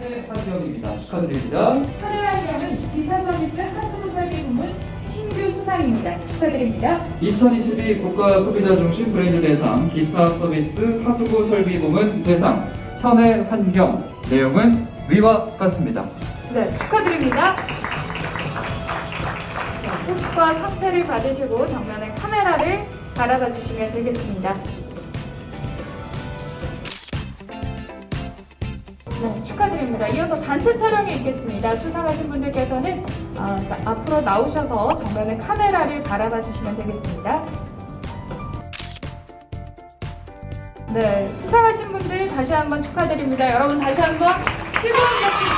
네, 한지영입니다. 축하드립니다. 사례하려면 기타 서비스 하수구 설비 부문 신규 수상입니다. 축하드립니다. 2022 국가 소비자 중심 브랜드 대상 기타 서비스 하수구 설비 부문 대상 현해 환경 내용은 위와 같습니다. 네, 축하드립니다. 자, 꽃과 상태를 받으시고 정면에 카메라를 바라봐 주시면 되겠습니다. 네, 축하드립니다. 이어서 단체 촬영이 있겠습니다. 수상하신 분들께서는 아, 자, 앞으로 나오셔서 정면에 카메라를 바라봐 주시면 되겠습니다. 네, 수상하신 분들 다시 한번 축하드립니다. 여러분 다시 한번 뜨거운 박수.